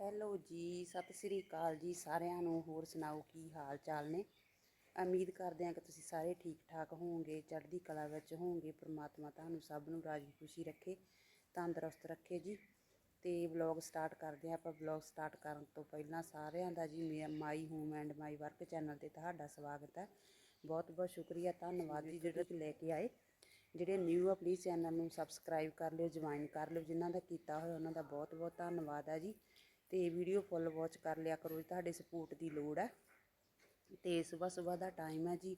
Hello ਜੀ, ਸਤਿ ਸ੍ਰੀ ਅਕਾਲ ਜੀ ਸਾਰਿਆਂ ਨੂੰ, ਹੋਰ ਸੁਣਾਓ ਕੀ ਹਾਲ ਚਾਲ ਨੇ? ਉਮੀਦ ਕਰਦੇ ਹਾਂ ਕਿ ਤੁਸੀਂ ਸਾਰੇ ਠੀਕ ਠਾਕ ਹੋਵੋਗੇ, ਚੜ੍ਹਦੀ ਕਲਾ ਵਿੱਚ ਹੋਵੋਗੇ, ਪ੍ਰਮਾਤਮਾ ਤੁਹਾਨੂੰ ਸਭ ਨੂੰ ਰਾਜੀ ਖੁਸ਼ੀ ਰੱਖੇ, ਤੰਦਰੁਸਤ ਰੱਖੇ ਜੀ। ਤੇ ਵਲੌਗ ਸਟਾਰਟ ਕਰਦੇ ਹਾਂ ਆਪਾਂ ਵਲੌਗ ਸਟਾਰਟ ਕਰਨ ਤੋਂ ਪਹਿਲਾਂ ਸਾਰਿਆਂ ਦਾ ਜੀ, ਮੇ- my home and my work channel ਤੇ ਤੁਹਾਡਾ ਸਵਾਗਤ ਹੈ। ਬਹੁਤ ਬਹੁਤ ਸ਼ੁਕਰੀਆ, ਧੰਨਵਾਦ ਜੀ ਜਿਹੜੇ ਤੁਸੀਂ ਲੈ ਕੇ ਆਏ। ਜਿਹੜੇ ਨਿਊ ਆ ਪਲੀਜ਼ ਚੈਨਲ ਨੂੰ ਸਬਸਕ੍ਰਾਈਬ ਕਰ ਲਿਓ ਜੁਆਇਨ ਕਰ ਲਿਓ, ਜਿਨ੍ਹਾਂ ਦਾ ਕੀਤਾ ਹੋਇਆ ਉਹਨਾਂ ਦਾ ਬਹੁਤ ਬਹੁਤ ਧੰਨਵਾਦ ਹੈ ਜੀ। ਤੇ ਵੀਡੀਓ ਫੁੱਲ ਵਾਚ ਕਰ ਲਿਆ ਕਰੋ ਜੀ, ਤੁਹਾਡੇ ਸਪੋਰਟ ਦੀ ਲੋੜ ਹੈ। ਤੇ ਸਵੇਰ ਸਵੇਰ ਦਾ ਟਾਈਮ ਹੈ ਜੀ,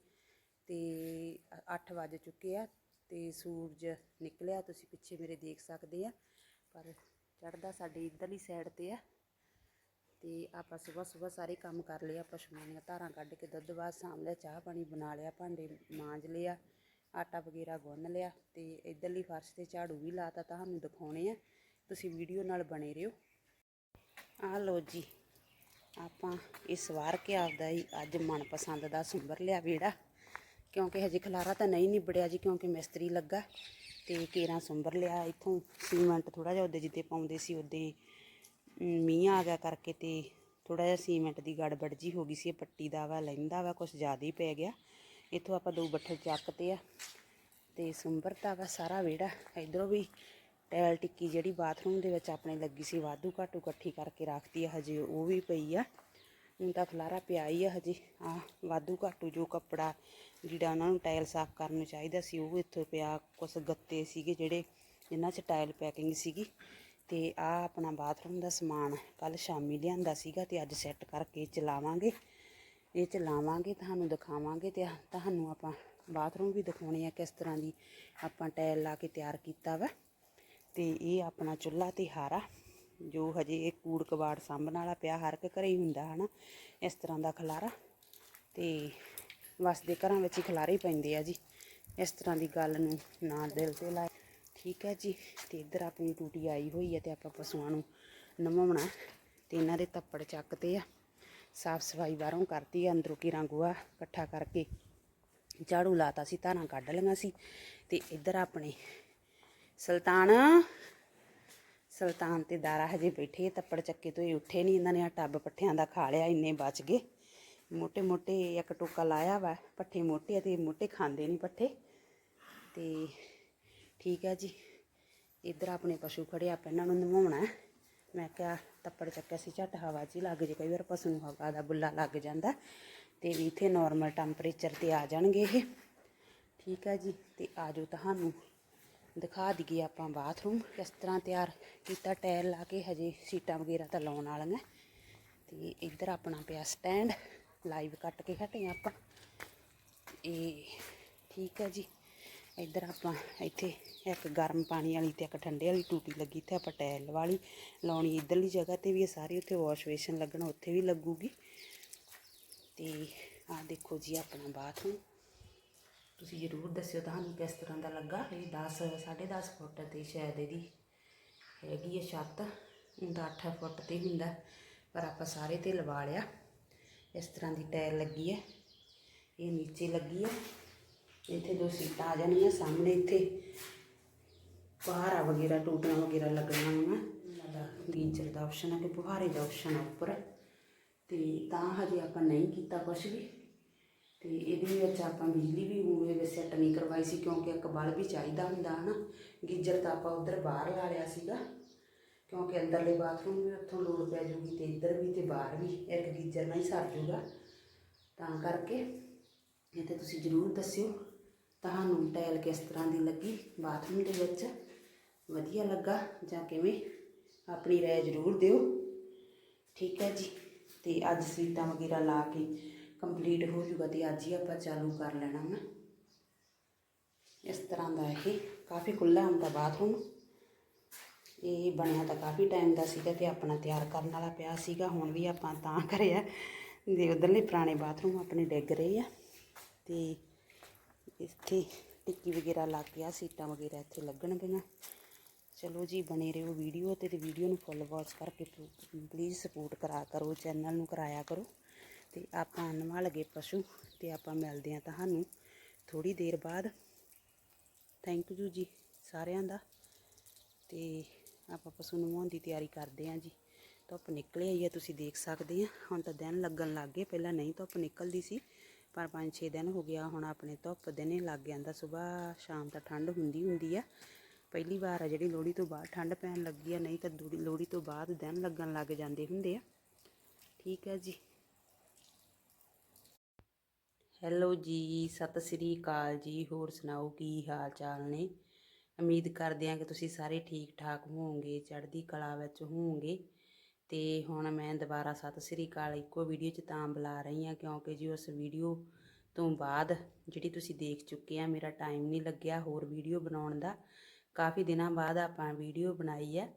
ਤੇ 8 ਵਜ ਚੁੱਕੇ ਆ ਤੇ ਸੂਰਜ ਨਿਕਲਿਆ, ਤੁਸੀਂ ਪਿੱਛੇ ਮੇਰੇ ਦੇਖ ਸਕਦੇ ਆ। ਪਰ ਚੜਦਾ ਸਾਡੇ ਇਧਰਲੀ ਸਾਈਡ ਤੇ ਆ। ਤੇ ਆਪਾਂ ਸਵੇਰ ਸਵੇਰ ਸਾਰੇ ਕੰਮ ਕਰ ਲਿਆ ਪਸ਼ੂਆਂ ਦੀਆਂ ਧਾਰਾਂ ਕੱਢ ਕੇ ਦੁੱਧ ਬਾਅਦ ਸਾਂਭ ਲਿਆ, ਚਾਹ ਪਾਣੀ ਬਣਾ ਲਿਆ, ਭਾਂਡੇ ਮਾਂਜ ਲਿਆ, ਆਟਾ ਵਗੈਰਾ ਗੁੰਨ ਲਿਆ ਤੇ ਇਧਰਲੀ ਫਰਸ਼ ਤੇ ਝਾੜੂ ਵੀ ਲਾਤਾ, ਤੁਹਾਨੂੰ ਦਿਖਾਉਣੇ ਆ। ਤੁਸੀਂ ਵੀਡੀਓ ਨਾਲ ਬਣੇ ਰਹੋ। ਆ ਲੋ ਜੀ, ਆਪਾਂ ਇਸ ਵਾਰ ਕੇ ਆਪਦਾ ਹੀ ਅੱਜ ਮਨਪਸੰਦ ਦਾ ਸੁੰਬਰ ਲਿਆ ਵੀੜਾ ਕਿਉਂਕਿ ਹਜੇ ਖਲਾਰਾ ਤਾਂ ਨਹੀਂ ਨਿਬੜਿਆ ਜੀ, ਕਿਉਂਕਿ ਮਿਸਤਰੀ ਲੱਗਾ ਤੇ ਕੇਰਾਂ ਸੁੰਬਰ ਲਿਆ ਇੱਥੋਂ, ਸੀਮੈਂਟ ਥੋੜਾ ਜਿਹਾ ਉਹਦੇ ਜਿੱਤੇ ਪਾਉਂਦੇ ਸੀ, ਉਹਦੇ ਮੀਂਹ ਆ ਗਿਆ ਕਰਕੇ ਤੇ ਥੋੜਾ ਜਿਹਾ ਸੀਮੈਂਟ ਦੀ ਗੜਬੜ ਜੀ ਹੋ ਗਈ ਸੀ ਪੱਟੀ ਦਾ ਵਾ, ਲੈਂਦਾ ਵਾ ਕੁਝ ਜ਼ਿਆਦਾ ਹੀ ਪੈ ਗਿਆ। ਇੱਥੋਂ ਆਪਾਂ ਦੋ ਬੱਠਲ ਚੱਕਤੇ ਆ ਤੇ ਸੁੰਬਰਤਾ ਵਾ ਸਾਰਾ ਵਿਹੜਾ, ਇਧਰੋਂ ਵੀ ਟੈਲ ਟਿੱਕੀ ਜਿਹੜੀ ਬਾਥਰੂਮ ਦੇ ਵਿੱਚ ਆਪਣੇ ਲੱਗੀ ਸੀ, ਵਾਧੂ ਘਾਟੂ ਇਕੱਠੀ ਕਰਕੇ ਰੱਖਤੀ ਆ, ਹਜੇ ਉਹ ਵੀ ਪਈ ਆ। ਹੁਣ ਤਾਂ ਖਲਾਰਾ ਪਿਆ ਹੀ ਆ ਹਜੇ। ਆ ਵਾਧੂ ਘਾਟੂ ਜੋ ਕੱਪੜਾ ਜਿਹੜਾ ਉਹਨਾਂ ਨੂੰ ਟਾਇਲ ਸਾਫ਼ ਕਰਨ ਨੂੰ ਚਾਹੀਦਾ ਸੀ, ਉਹ ਇੱਥੋਂ ਪਿਆ, ਕੁਛ ਗੱਤੇ ਸੀਗੇ ਜਿਹੜੇ ਜਿਨ੍ਹਾਂ 'ਚ ਟਾਇਲ ਪੈਕਿੰਗ ਸੀਗੀ। ਤੇ ਆ ਆਪਣਾ ਬਾਥਰੂਮ ਦਾ ਸਮਾਨ ਕੱਲ ਸ਼ਾਮੀ ਲਿਆਂਦਾ ਸੀਗਾ ਤੇ ਅੱਜ ਸੈੱਟ ਕਰਕੇ ਚਲਾਵਾਂਗੇ। ਇਹ ਚਲਾਵਾਂਗੇ, ਤੁਹਾਨੂੰ ਦਿਖਾਵਾਂਗੇ ਤੇ ਤੁਹਾਨੂੰ ਆਪਾਂ ਬਾਥਰੂਮ ਵੀ ਦਿਖਾਉਣੇ ਆ ਕਿਸ ਤਰ੍ਹਾਂ ਦੀ ਆਪਾਂ ਟਾਇਲ ਲਾ ਕੇ ਤਿਆਰ ਕੀਤਾ ਵਾ। ਤੇ ਇਹ ਆਪਣਾ ਚੁੱਲ੍ਹਾ ਤੇ ਹਾਰਾ ਜੋ ਹਜੇ ਇਹ ਕੂੜ ਕਬਾੜ ਸਾਂਭਣ ਵਾਲਾ ਪਿਆ ਹਰ ਇੱਕ ਘਰੇ ਹੀ ਹੁੰਦਾ ਹਨਾ ਇਸ ਤਰ੍ਹਾਂ ਦਾ ਖਲਾਰਾ। ਤੇ ਵਸਦੇ ਘਰਾਂ ਵਿੱਚ ਹੀ ਖਲਾਰੇ ਪੈਂਦੇ ਆ ਜੀ ਇਸ ਤਰ੍ਹਾਂ ਦੀ ਗੱਲ ਨੂੰ ਨਾ ਦਿਲ ਤੇ ਲਾਏ। ਠੀਕ ਹੈ ਜੀ ਤੇ ਇੱਧਰ ਆਪਣੀ ਟੂਟੀ ਆਈ ਹੋਈ ਹੈ ਤੇ ਆਪਾਂ ਪਸ਼ੂਆਂ ਨੂੰ ਨਵਾਉਣਾ ਤੇ ਇਹਨਾਂ ਦੇ ਤੱਪੜ ਚੱਕਦੇ ਆ ਸਾਫ਼ ਸਫ਼ਾਈ ਬਾਹਰੋਂ ਕਰਤੀ ਆ, ਅੰਦਰੋਂ ਕੀਰਾਂ ਗੋਹਾ ਇਕੱਠਾ ਕਰਕੇ ਝਾੜੂ ਲਾਤਾ ਸੀ ਧਾਰਾਂ ਕੱਢ ਲਈਆਂ ਸੀ। ਤੇ ਇੱਧਰ ਆਪਣੇ ਸੁਲਤਾਨ। ਸੁਲਤਾਨ ਤੇ ਦਾਰਾ ਹਜੇ ਬੈਠੇ ਤੱਪੜ ਚੱਕੇ ਤੋਂ ਹੀ ਉੱਠੇ ਨਹੀਂ, ਇਹਨਾਂ ਨੇ ਆ ਟੱਬ ਪੱਠਿਆਂ ਦਾ ਖਾ ਲਿਆ, ਇੰਨੇ ਬਚ ਗਏ। ਮੋਟੇ ਮੋਟੇ ਇੱਕ ਟੋਕਾ ਲਾਇਆ ਵਾ, ਪੱਠੇ ਮੋਟੇ ਤੇ ਮੋਟੇ ਖਾਂਦੇ ਨਹੀਂ ਪੱਠੇ। ਤੇ ਠੀਕ ਹੈ ਜੀ, ਇੱਧਰ ਆਪਣੇ ਪਸ਼ੂ ਖੜੇ ਆਪਾਂ ਇਹਨਾਂ ਨੂੰ ਨਵਾਉਣਾ ਮੈਂ ਕਿਹਾ ਤੱਪੜ ਚੱਕਿਆ ਸੀ, ਝਟ ਹਵਾ ਜੀ ਲੱਗ ਜੇ, ਕਈ ਵਾਰ ਪਸ਼ੂ ਨੂੰ ਹਵਾ ਦਾ ਬੁੱਲਾ ਲੱਗ ਜਾਂਦਾ। ਤੇ ਵੀ ਇਥੇ ਨਾਰਮਲ ਟੈਂਪਰੇਚਰ ਤੇ ਆ ਜਾਣਗੇ ਇਹ। ਠੀਕ ਹੈ ਜੀ, ਤੇ ਆਜੋ ਤੁਹਾਨੂੰ ਦਿਖਾ ਦਈਏ ਆਪਾਂ ਬਾਥਰੂਮ, ਕਿਸ ਤਰ੍ਹਾਂ ਤਿਆਰ ਕੀਤਾ, ਟਾਇਲ ਲਾ ਕੇ ਹਜੇ ਸੀਟਾਂ ਵਗੈਰਾ ਤਾਂ ਲਾਉਣ ਵਾਲੀਆਂ। ਤੇ ਇੱਧਰ ਆਪਣਾ ਪਿਆ ਸਟੈਂਡ, ਲਾਈਵ ਕੱਟ ਕੇ ਹਟੇ ਆਪਾਂ। ਇਹ ਠੀਕ ਹੈ ਜੀ। ਇੱਧਰ ਆਪਾਂ ਇੱਥੇ ਇੱਕ ਗਰਮ ਪਾਣੀ ਵਾਲੀ ਤੇ ਇੱਕ ਠੰਡੇ ਵਾਲੀ ਟੂਟੀ ਲੱਗੀ ਤੇ ਆਪਾਂ ਟੈਲ ਵਾਲੀ ਲਾਉਣੀ ਇੱਧਰਲੀ ਜਗ੍ਹਾ ਤੇ ਵੀ ਇਹ ਸਾਰੀ ਉੱਥੇ ਵਾਸ਼ ਵੇਸ਼ਨ ਲੱਗਣਾ ਉੱਥੇ ਵੀ ਲੱਗੂਗੀ। ਤੇ ਆਹ ਦੇਖੋ ਜੀ ਆਪਣਾ ਬਾਥਰੂਮ। ਤੁਸੀਂ ਜ਼ਰੂਰ ਦੱਸਿਓ ਤੁਹਾਨੂੰ ਕਿਸ ਤਰ੍ਹਾਂ ਦਾ ਲੱਗਾ। ਇਹ 10 10.5 ਫੁੱਟ ਤੇ ਸ਼ਾਇਦ ਇਹਦੀ ਹੈਗੀ ਹੈ ਛੱਤ। ਹੁੰਦਾ 8 ਫੁੱਟ ਤੇ ਹੁੰਦਾ, ਪਰ ਆਪਾਂ ਸਾਰੇ ਤੇ ਲਵਾ ਲਿਆ। ਇਸ ਤਰ੍ਹਾਂ ਦੀ ਟਾਇਲ ਲੱਗੀ ਹੈ ਇਹ ਨੀਚੇ ਲੱਗੀ ਹੈ ਇੱਥੇ ਦੋ ਸੀਟਾਂ ਆ ਜਾਣੀਆਂ, ਸਾਹਮਣੇ ਇੱਥੇ ਬੁਹਾਰਾ ਵਗੈਰਾ, ਟੂਟੀਆਂ ਵਗੈਰਾ ਲੱਗਣਾ ਹੋਣਾ ਇਹਨਾਂ ਦਾ ਗੀਜ਼ਰ ਦਾ ਆਪਸ਼ਨ ਹੈ ਕਿ ਬੁਹਾਰੇ ਦਾ ਆਪਸ਼ਨ ਹੈ ਉੱਪਰ। ਤੇ ਤਾਂ ਹਜੇ ਆਪਾਂ ਨਹੀਂ ਕੀਤਾ ਕੁਛ ਵੀ। ਤੇ ਇਹਦੇ ਵਿੱਚ ਆਪਾਂ ਬਿਜਲੀ ਵੀ ਉਵੇਂ ਦੇ ਸੈੱਟ ਨਹੀਂ ਕਰਵਾਈ ਸੀ ਕਿਉਂਕਿ ਇੱਕ ਬਲਬ ਵੀ ਚਾਹੀਦਾ ਹੁੰਦਾ ਹਨਾ। ਗੀਜ਼ਰ ਤਾਂ ਆਪਾਂ ਉਧਰ ਬਾਹਰ ਲਾ ਲਿਆ ਸੀਗਾ। ਕਿਉਂਕਿ ਅੰਦਰਲੇ ਬਾਥਰੂਮ ਵੀ ਉੱਥੋਂ ਲੋੜ ਪੈ ਜੂਗੀ ਤੇ ਇੱਧਰ ਵੀ ਤੇ ਬਾਹਰ ਵੀ ਇੱਕ ਗੀਜ਼ਰ ਨਾਲ ਹੀ ਸਰ ਜੂਗਾ। ਤਾਂ ਕਰਕੇ ਇਹ ਤੇ ਤੁਸੀਂ ਜ਼ਰੂਰ ਦੱਸਿਓ। ਤੁਹਾਨੂੰ ਟਾਇਲ ਕਿਸ ਤਰ੍ਹਾਂ ਦੀ ਲੱਗੀ? ਬਾਥਰੂਮ ਦੇ ਵਿੱਚ ਵਧੀਆ ਲੱਗਾ ਜਾਂ ਕਿਵੇਂ? ਆਪਣੀ ਰਾਏ ਜ਼ਰੂਰ ਦਿਓ। ਠੀਕ ਹੈ ਜੀ। ਤੇ ਅੱਜ ਸਵੀਟਾਂ ਵਗੈਰਾ ਲਾ ਕੇ ਕੰਪਲੀਟ ਹੋ ਜੂਗਾ ਤੇ ਅੱਜ ਹੀ ਆਪਾਂ ਚਾਲੂ ਕਰ ਲੈਣਾ ਵਾ ਇਸ ਤਰ੍ਹਾਂ ਦਾ ਇਹ ਕਾਫੀ ਖੁੱਲ੍ਹਾ ਹੁੰਦਾ ਬਾਥਰੂਮ। ਇਹ ਬਣਿਆ ਤਾਂ ਕਾਫੀ ਟਾਈਮ ਦਾ ਸੀਗਾ ਤੇ ਆਪਣਾ ਤਿਆਰ ਕਰਨ ਵਾਲਾ ਪਿਆ ਸੀਗਾ, ਹੁਣ ਵੀ ਆਪਾਂ ਤਾਂ ਕਰਿਆ। ਦੇ ਉਧਰਲੇ ਪੁਰਾਣੇ ਬਾਥਰੂਮ ਆਪਣੇ ਡਿੱਗ ਰਹੇ ਆ। ਤੇ ਇੱਥੇ ਟਿੱਕੀ ਵਗੈਰਾ ਲੱਗ ਗਿਆ ਸੀਟਾਂ ਵਗੈਰਾ ਇੱਥੇ ਲੱਗਣ ਲੱਗਣਗੀਆਂ। ਚਲੋ ਜੀ, ਬਣੇ ਰਹੋ ਵੀਡੀਓ ਤੇ ਤੇ ਵੀਡੀਓ ਨੂੰ ਫੁੱਲ ਵਾਚ ਕਰਕੇ ਪਲੀਜ਼ ਸਪੋਰਟ ਕਰਾ ਕਰੋ ਚੈਨਲ ਨੂੰ ਕਰਾਇਆ ਕਰੋ। ਤੇ ਆਪਾਂ ਨਵਾ ਲਗੇ ਪਸ਼ੂ ਤੇ ਆਪਾਂ ਮਿਲਦੇ ਆ ਤੁਹਾਨੂੰ ਥੋੜੀ ਦੇਰ ਬਾਅਦ। ਥੈਂਕ ਯੂ ਜੀ ਸਾਰਿਆਂ ਦਾ। ਤੇ ਆਪਾਂ ਪਸ਼ੂ ਨਵਾਉਣ ਦੀ ਤਿਆਰੀ ਕਰਦੇ ਹਾਂ ਜੀ। ਧੁੱਪ ਨਿਕਲ ਆਈ ਹੈ, ਤੁਸੀਂ ਦੇਖ ਸਕਦੇ ਆ ਹੁਣ ਤਾਂ ਦਿਨ ਲੱਗਣ ਲੱਗ ਗਏ, ਪਹਿਲਾਂ ਨਹੀਂ ਧੁੱਪ ਨਿਕਲਦੀ ਸੀ, ਪਰ 5-6 ਦਿਨ ਹੋ ਗਿਆ, ਹੁਣ ਆਪਣੇ ਧੁੱਪ ਦਿਨੇ ਲੱਗ ਜਾਂਦਾ। ਸਵੇਰ ਸ਼ਾਮ ਤਾਂ ਠੰਡ ਹੁੰਦੀ ਹੁੰਦੀ ਆ। ਪਹਿਲੀ ਵਾਰ ਆ ਜਿਹੜੀ ਲੋਹੜੀ ਤੋਂ ਬਾਅਦ ਠੰਡ ਪੈਣ ਲੱਗੀ ਆ, ਨਹੀਂ ਤਾਂ ਦੂੜੀ- ਲੋਹੜੀ ਤੋਂ ਬਾਅਦ ਦਿਨ ਲੱਗਣ ਲੱਗ ਜਾਂਦੇ ਹੁੰਦੇ ਆ। ਠੀਕ ਹੈ ਜੀ। ਹੈਲੋ ਜੀ, ਸਤਿ ਸ੍ਰੀ ਅਕਾਲ ਜੀ। ਹੋਰ ਸੁਣਾਓ, ਕੀ ਹਾਲ ਚਾਲ ਨੇ? ਉਮੀਦ ਕਰਦੇ ਹਾਂ ਕਿ ਤੁਸੀਂ ਸਾਰੇ ਠੀਕ ਠਾਕ ਹੋਵੋਗੇ, ਚੜ੍ਹਦੀ ਕਲਾ ਵਿੱਚ ਹੋਵੋਗੇ। ਤੇ ਹੁਣ ਮੈਂ ਦੁਬਾਰਾ ਸਤਿ ਸ੍ਰੀ ਅਕਾਲ ਇੱਕੋ ਵੀਡੀਓ 'ਚ ਤਾਂ ਬੁਲਾ ਰਹੀ ਹਾਂ, ਕਿਉਂਕਿ ਜੀ ਉਸ ਵੀਡੀਓ ਤੋਂ ਬਾਅਦ ਜਿਹੜੀ ਤੁਸੀਂ ਦੇਖ ਚੁੱਕੇ ਆ, ਮੇਰਾ ਟਾਈਮ ਨਹੀਂ ਲੱਗਿਆ ਹੋਰ ਵੀਡੀਓ ਬਣਾਉਣ ਦਾ। ਕਾਫੀ ਦਿਨਾਂ ਬਾਅਦ ਆਪਾਂ ਵੀਡੀਓ ਬਣਾਈ ਹੈ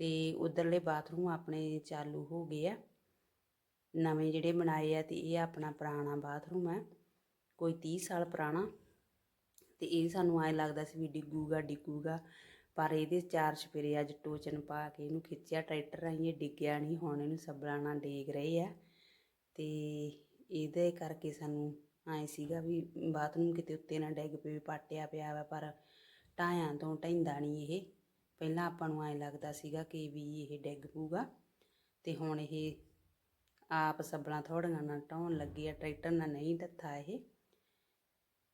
ਤੇ ਉਧਰਲੇ ਬਾਥਰੂਮ ਆਪਣੇ ਚਾਲੂ ਹੋ ਗਏ ਆ। ਨਵੇਂ ਜਿਹੜੇ ਬਣਾਏ ਆ ਤੇ ਇਹ ਆਪਣਾ ਪੁਰਾਣਾ ਬਾਥਰੂਮ ਹੈ, ਕੋਈ 30 ਸਾਲ ਪੁਰਾਣਾ। ਤੇ ਇਹ ਸਾਨੂੰ ਐ ਲੱਗਦਾ ਸੀ ਵੀ ਡਿੱਗੂਗਾ ਡਿੱਗੂਗਾ ਪਰ ਇਹਦੇ ਚਾਰ ਛਪੇਰੇ ਅੱਜ ਟੋਚਨ ਪਾ ਕੇ ਇਹਨੂੰ ਖਿੱਚਿਆ, ਟਰੈਕਟਰ ਆਈਏ ਡਿੱਗਿਆ ਨਹੀਂ, ਹੁਣ ਇਹਨੂੰ ਸੱਬਲਾਂ ਨਾਲ ਡੇਗ ਰਹੇ ਆ। ਤੇ ਇਹਦੇ ਕਰਕੇ ਸਾਨੂੰ ਐ ਸੀਗਾ ਵੀ ਬਾਥਰੂਮ ਕਿਤੇ ਉੱਤੇ ਨਾ ਡਿੱਗ ਪਵੇ ਪਾਟਿਆ ਪਿਆ ਵਾ, ਪਰ ਢਾਇਆਂ ਤੋਂ ਢੈਂਦਾ ਨਹੀਂ ਇਹ। ਪਹਿਲਾਂ ਆਪਾਂ ਨੂੰ ਐ ਲੱਗਦਾ ਸੀਗਾ ਕਿ ਵੀ ਇਹ ਡਿੱਗ ਪੂਗਾ ਤੇ ਹੁਣ ਇਹ ਆਪ ਸੱਬਲਾਂ ਥੋੜੀਆਂ ਨਾਲ ਢਾਉਣ ਲੱਗੀ ਆ ਟਰੈਕਟਰ ਨਾਲ ਨਹੀਂ ਡੱਥਾ ਇਹ।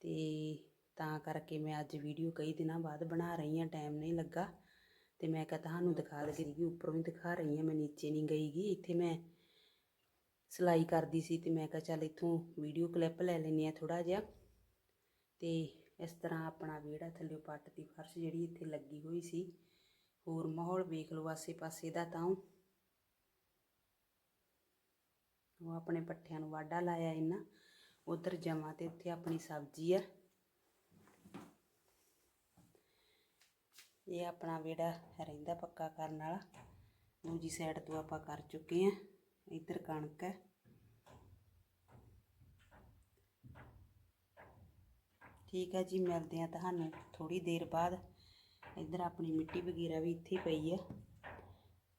ਤੇ ਤਾਂ ਕਰਕੇ ਮੈਂ ਅੱਜ ਵੀਡੀਓ ਕਈ ਦਿਨਾਂ ਬਾਅਦ ਬਣਾ ਰਹੀ ਹਾਂ, ਟਾਈਮ ਨਹੀਂ ਲੱਗਾ। ਤੇ ਮੈਂ ਕਿਹਾ ਤੁਹਾਨੂੰ ਦਿਖਾ ਦੇ ਕਿ ਉੱਪਰੋਂ ਵੀ ਦਿਖਾ ਰਹੀ ਹਾਂ, ਮੈਂ ਨੀਚੇ ਨਹੀਂ ਗਈ ਗੀ ਇੱਥੇ ਮੈਂ ਸਿਲਾਈ ਕਰਦੀ ਸੀ ਤੇ ਮੈਂ ਕਿਹਾ ਚੱਲ ਇੱਥੋਂ ਵੀਡੀਓ ਕਲਿੱਪ ਲੈ ਲੈਂਦੇ ਆ ਥੋੜਾ ਜਿਹਾ। ਤੇ ਇਸ ਤਰ੍ਹਾਂ ਆਪਣਾ ਵਿਹੜਾ ਥੱਲੇ ਪੱਟ ਦੀ ਫਰਸ਼ ਜਿਹੜੀ ਇੱਥੇ ਲੱਗੀ ਹੋਈ ਸੀ, ਹੋਰ ਮਾਹੌਲ ਵੇਖ ਲਓ, ਆਸੇ-ਪਾਸੇ ਦਾ ਤਾਂ ਉਹ ਆਪਣੇ ਪੱਠਿਆਂ ਨੂੰ ਵਾਢਾ ਲਾਇਆ ਇਹਨਾਂ, ਉਧਰ ਜਮਾ ਤੇ ਉੱਥੇ ਆਪਣੀ ਸਬਜ਼ੀ ਆ। ਇਹ ਆਪਣਾ ਵਿਹੜਾ ਰਹਿੰਦਾ ਪੱਕਾ ਕਰਨ ਵਾਲਾ। ਦੂਜੀ ਸਾਈਡ ਤੋਂ ਆਪਾਂ ਕਰ ਚੁੱਕੇ ਆ ਇੱਧਰ ਕਣਕ ਹੈ। ਠੀਕ ਹੈ ਜੀ, ਮਿਲਦੇ ਆ ਤੁਹਾਨੂੰ ਥੋੜੀ ਦੇਰ ਬਾਅਦ। ਇੱਧਰ ਆਪਣੀ ਮਿੱਟੀ ਵਗੈਰਾ ਵੀ ਇੱਥੇ ਪਈ ਆ।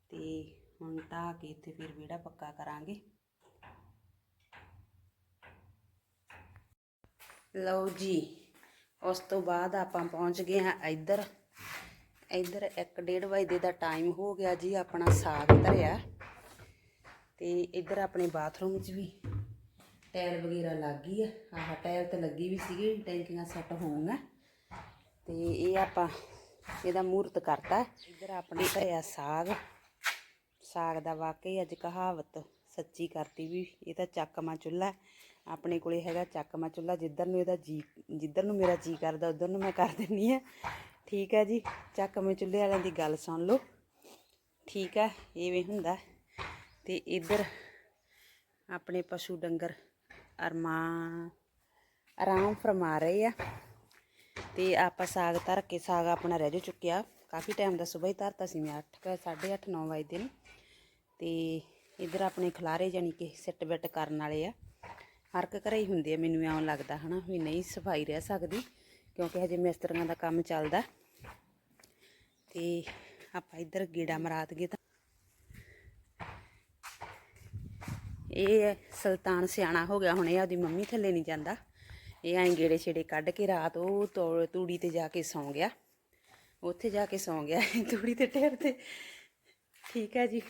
ਤੇ ਹੁਣ ਢਾਹ ਕੇ ਇੱਥੇ ਫਿਰ ਵਿਹੜਾ ਪੱਕਾ ਕਰਾਂਗੇ। ਲਓ ਜੀ ਉਸ ਤੋਂ ਬਾਅਦ ਆਪਾਂ ਪਹੁੰਚ ਗਏ ਹਾਂ ਇੱਧਰ। ਇੱਧਰ 1:30 ਵਜੇ ਦਾ ਟਾਈਮ ਹੋ ਗਿਆ ਜੀ ਆਪਣਾ ਸਾਗ ਧਰਿਆ। ਤੇ ਇੱਧਰ ਆਪਣੇ ਬਾਥਰੂਮ 'ਚ ਵੀ ਟਾਇਲ ਵਗੈਰਾ ਲੱਗ ਗਈ ਆ। ਆਹ ਟਾਇਲ ਤੇ ਲੱਗੀ ਵੀ ਸੀਗੀ ਟੈਂਕੀਆਂ ਸੈੱਟ ਹੋਊਗਾ ਤੇ ਇਹ ਆਪਾਂ ਇਹਦਾ ਮੂਰਤ ਕਰਤਾ। ਇੱਧਰ ਆਪਣੇ ਧਰਿਆ ਸਾਗ। ਸਾਗ ਦਾ ਵਾਕਈ ਅੱਜ ਕਹਾਵਤ ਸੱਚੀ ਕਰਤੀ ਵੀ, ਇਹ ਤਾਂ ਚੱਕਮਾ ਚੁੱਲ੍ਹਾ ਆਪਣੇ ਕੋਲੇ ਹੈਗਾ ਚੱਕਮਾ ਚੁੱਲ੍ਹਾ, ਜਿੱਧਰ ਨੂੰ ਇਹਦਾ ਜੀ, ਜਿੱਧਰ ਨੂੰ ਮੇਰਾ ਜੀ ਕਰਦਾ, ਉਧਰ ਨੂੰ ਮੈਂ ਕਰ ਦਿੰਨੀ ਆ ਠੀਕ ਹੈ ਜੀ, ਚੱਕਮੇ ਚੁੱਲ੍ਹੇ ਵਾਲਿਆਂ ਦੀ ਗੱਲ ਸੁਣ ਲਓ। ਠੀਕ ਹੈ, ਇਵੇਂ ਹੁੰਦਾ ਤੇ ਇੱਧਰ ਆਪਣੇ ਪਸ਼ੂ ਡੰਗਰ ਅਰਮਾ, ਆਰਾਮ ਫਰਮਾ ਰਹੇ ਆ। ਤੇ ਆਪਾਂ ਸਾਗ ਧਰ ਕੇ, ਸਾਗ ਆਪਣਾ ਰਹਿ ਜੋ ਚੁੱਕਿਆ। ਕਾਫੀ ਟਾਈਮ ਦਾ ਸਵੇਰ ਹੀ ਧਰਤਾ ਸੀ ਮੈਂ 8 8:30 9 ਵਜੇ ਨੂੰ। ਤੇ ਇੱਧਰ ਆਪਣੇ ਖਲਾਰੇ ਜਾਨੀ ਕਿ ਸਿੱਟ ਬਿੱਟ ਕਰਨ ਵਾਲੇ ਆ। ਹਰ ਇੱਕ ਘਰੇ ਹੀ ਹੁੰਦੇ ਆ, ਮੈਨੂੰ ਐਂ ਲੱਗਦਾ ਹਨਾ ਵੀ ਨਹੀਂ ਸਫ਼ਾਈ ਰਹਿ ਸਕਦੀ, ਕਿਉਂਕਿ ਹਜੇ ਮਿਸਤਰੀਆਂ ਦਾ ਕੰਮ ਚੱਲਦਾ। ਤੇ ਆਪਾਂ ਇੱਧਰ ਗੇੜਾ ਮਰਾਤ ਗਏ ਤਾਂ। ਇਹ ਸੁਲਤਾਨ ਸਿਆਣਾ ਹੋ ਗਿਆ, ਹੁਣ ਇਹ ਆਪਦੀ ਮੰਮੀ ਥੱਲੇ ਨਹੀਂ ਜਾਂਦਾ। ਇਹ ਐਂ ਗੇੜੇ ਛੇੜੇ ਕੱਢ ਕੇ ਰਾਤ ਉਹ ਤੋ- ਤੂੜੀ ਤੇ ਜਾ ਕੇ ਸੌਂ ਗਿਆ। ਉੱਥੇ ਜਾ ਕੇ ਸੌਂ ਗਿਆ, ਤੂੜੀ ਤੇ ਢੇਰ ਤੇ। ਠੀਕ ਹੈ ਜੀ।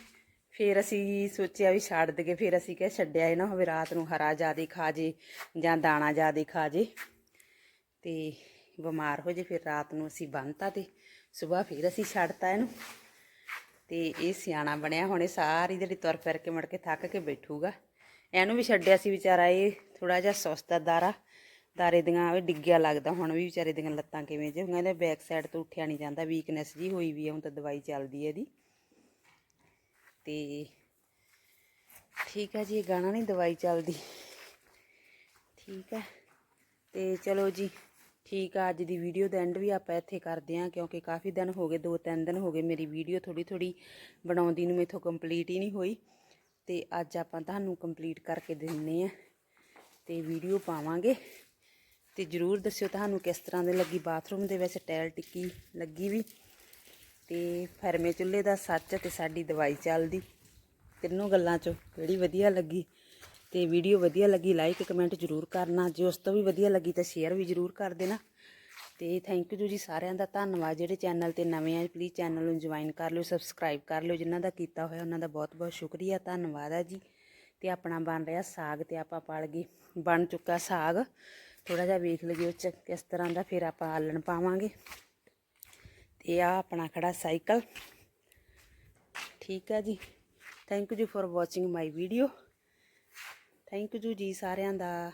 ਫਿਰ ਅਸੀਂ ਸੋਚਿਆ ਵੀ ਛੱਡ ਦਈਏ, ਫਿਰ ਅਸੀਂ ਕਿਹਾ ਛੱਡਿਆ ਇਹ ਨਾ ਹੋਵੇ, ਰਾਤ ਨੂੰ ਹਰਾ ਜ਼ਿਆਦਾ ਖਾ ਜੇ ਜਾਂ ਦਾਣਾ ਜ਼ਿਆਦਾ ਖਾ ਜੇ। ਤੇ ਬਿਮਾਰ ਹੋ ਜੇ, ਫਿਰ ਰਾਤ ਨੂੰ ਅਸੀਂ ਬੰਨਤਾ ਤੇ ਸਵੇਰ ਫਿਰ ਅਸੀਂ ਛੱਡਤਾ ਇਹਨੂੰ। ਤੇ ਇਹ ਸਿਆਣਾ ਬਣਿਆ ਹੁਣ, ਇਹ ਸਾਰੀ ਜਿਹੜੀ ਤੁਰ ਫਿਰ ਕੇ ਮੁੜ ਕੇ ਥੱਕ ਕੇ ਬੈਠੂਗਾ। ਇਹਨੂੰ ਵੀ ਛੱਡਿਆ ਸੀ ਵਿਚਾਰਾ, ਇਹ ਥੋੜਾ ਜਿਹਾ ਸੁਸਤ ਦਾਰਾ। ਦਾਰੇ ਦੀਆਂ ਵੀ ਡਿੱਗਿਆ ਲੱਗਦਾ, ਹੁਣ ਵੀ ਵਿਚਾਰੇ ਦੀਆਂ ਲੱਤਾਂ ਕਿਵੇਂ ਜੇ ਹੁੰਦੀਆਂ ਇਹਦੇ ਬੈਕ ਸਾਈਡ ਤੋਂ ਉੱਠਿਆ ਨਹੀਂ ਜਾਂਦਾ ਵੀਕਨੈਸ ਜੀ ਹੋਈ ਵੀ ਹੈ ਹੁਣ ਤਾਂ ਦਵਾਈ ਚੱਲਦੀ ਹੈ ਇਹਦੀ। ਤੇ ਠੀਕ ਹੈ ਜੀ, ਇਹ ਗਾਣਾ ਨਹੀਂ ਦਵਾਈ ਚੱਲਦੀ। ਠੀਕ ਹੈ ਤੇ ਚਲੋ ਜੀ, ਠੀਕ ਆ, ਅੱਜ ਦੀ ਵੀਡੀਓ ਦਾ ਐਂਡ ਵੀ ਆਪਾਂ ਇੱਥੇ ਕਰਦੇ ਹਾਂ, ਕਿਉਂਕਿ ਕਾਫੀ ਦਿਨ ਹੋ ਗਏ, ਦੋ ਤਿੰਨ ਦਿਨ ਹੋ ਗਏ ਮੇਰੀ ਵੀਡੀਓ ਥੋੜੀ ਥੋੜੀ ਬਣਾਉਂਦੀ ਨੂੰ, ਮੇਥੋਂ ਕੰਪਲੀਟ ਹੀ ਨਹੀਂ ਹੋਈ। ਤੇ ਅੱਜ ਆਪਾਂ ਤੁਹਾਨੂੰ ਕੰਪਲੀਟ ਕਰਕੇ ਦਿੰਨੇ ਆ, ਤੇ ਵੀਡੀਓ ਪਾਵਾਂਗੇ। ਤੇ ਜਰੂਰ ਦੱਸਿਓ ਤੁਹਾਨੂੰ ਕਿਸ ਤਰ੍ਹਾਂ ਦੇ ਲੱਗੀ ਬਾਥਰੂਮ ਦੇ ਵਿੱਚ ਟਾਇਲ ਟਿੱਕੀ ਲੱਗੀ ਵੀ। ਤੇ ਫਰਮੇ ਚੁੱਲ੍ਹੇ ਦਾ ਸੱਚ ਤੇ ਸਾਡੀ ਦਵਾਈ ਚੱਲਦੀ। ਤਿੰਨੋਂ ਗੱਲਾਂ ਚੋਂ ਕਿਹੜੀ ਵਧੀਆ ਲੱਗੀ ਤੇ ਵੀਡੀਓ ਵਧੀਆ ਲੱਗੀ ਲਾਈਕ ਕਮੈਂਟ ਜ਼ਰੂਰ ਕਰਨਾ। ਜੇ ਉਸ ਤੋਂ ਵੀ ਵਧੀਆ ਲੱਗੀ ਤਾਂ ਸ਼ੇਅਰ ਵੀ ਜ਼ਰੂਰ ਕਰ ਦੇਣਾ। ਤੇ ਥੈਂਕ ਯੂ ਜੀ ਸਾਰਿਆਂ ਦਾ ਧੰਨਵਾਦ। ਜਿਹੜੇ ਚੈਨਲ ਤੇ ਨਵੇਂ ਆ ਪਲੀਜ਼ ਚੈਨਲ ਨੂੰ ਜੁਆਇਨ ਕਰ ਲਿਓ ਸਬਸਕ੍ਰਾਈਬ ਕਰ ਲਿਓ। ਜਿਨ੍ਹਾਂ ਦਾ ਕੀਤਾ ਹੋਇਆ, ਉਹਨਾਂ ਦਾ ਬਹੁਤ ਬਹੁਤ ਸ਼ੁਕਰੀਆ, ਧੰਨਵਾਦ ਹੈ ਜੀ। ਤੇ ਆਪਣਾ ਬਣ ਰਿਹਾ ਸਾਗ ਤੇ ਆਪਾਂ ਪਾਲ ਗਏ। ਬਣ ਚੁੱਕਾ ਸਾਗ। ਥੋੜਾ ਜਿਹਾ ਵੇਖ ਲਈਏ ਉਹ ਚ ਕਿਸ ਤਰ੍ਹਾਂ ਦਾ, ਫਿਰ ਆਪਾਂ ਆਲਣ ਪਾਵਾਂਗੇ। ਤੇ ਆ ਆਪਣਾ ਖੜਾ ਸਾਈਕਲ। ਠੀਕ ਹੈ ਜੀ। ਥੈਂਕ ਯੂ ਜੀ for watching my video thank you ਜੀ ਸਾਰਿਆਂ ਦਾ।